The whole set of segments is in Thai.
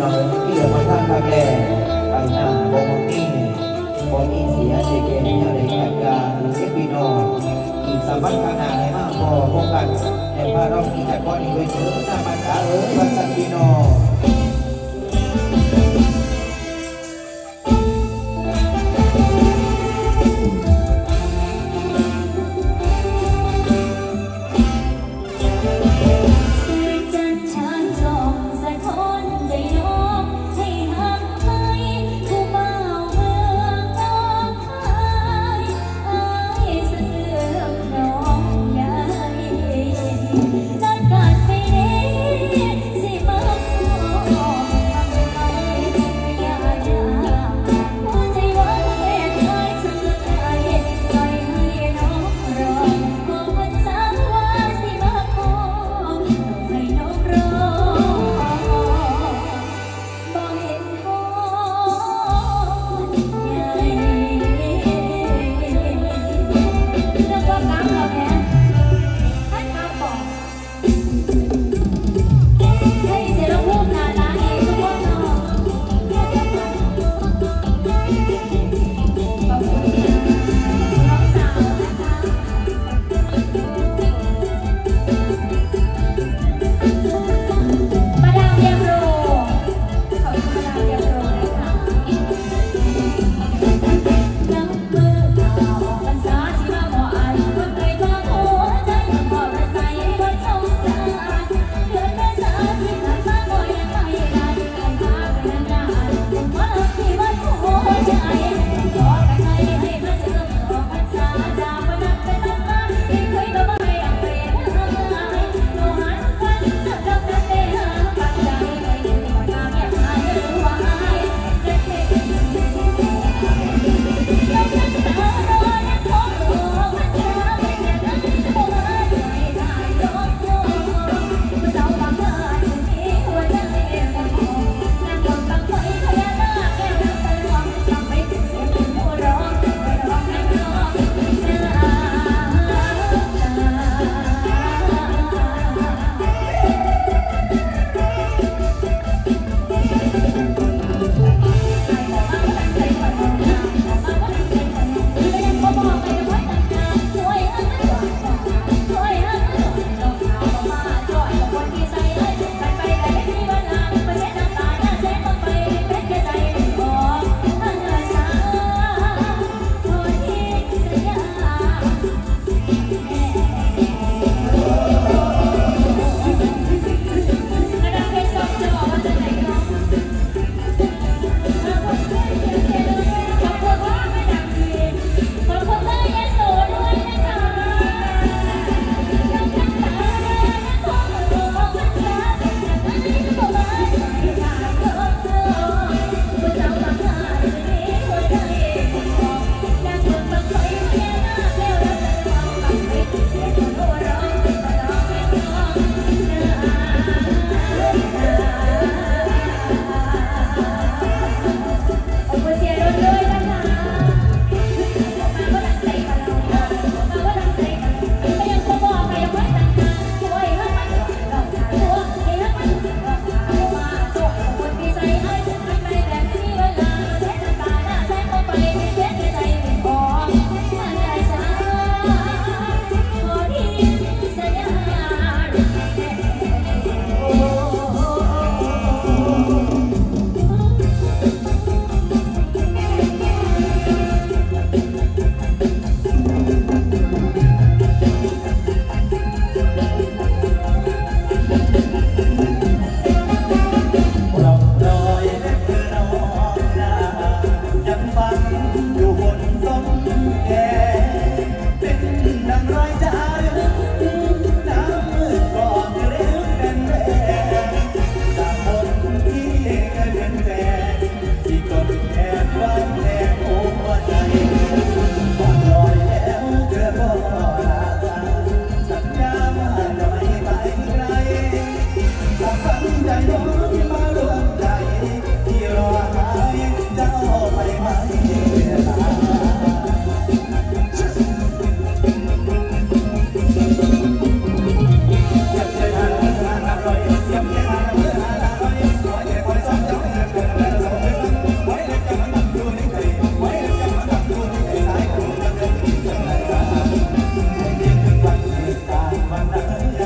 น้องที่เหลือมาทางภาคแก่ไปหน้าบงนี่บงนี่เสียเสียเกณฑ์เนี่ยเลยแขกยาเสียพี่น้อนอีกสามวันข้างหน้าให้มากพอพบกันแต่พาเราที่จะก้อนนี้ไว้เถอหน้ามาจ๋าเอ๋ยวันสันพี่น้อน yeah.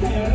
Gracias.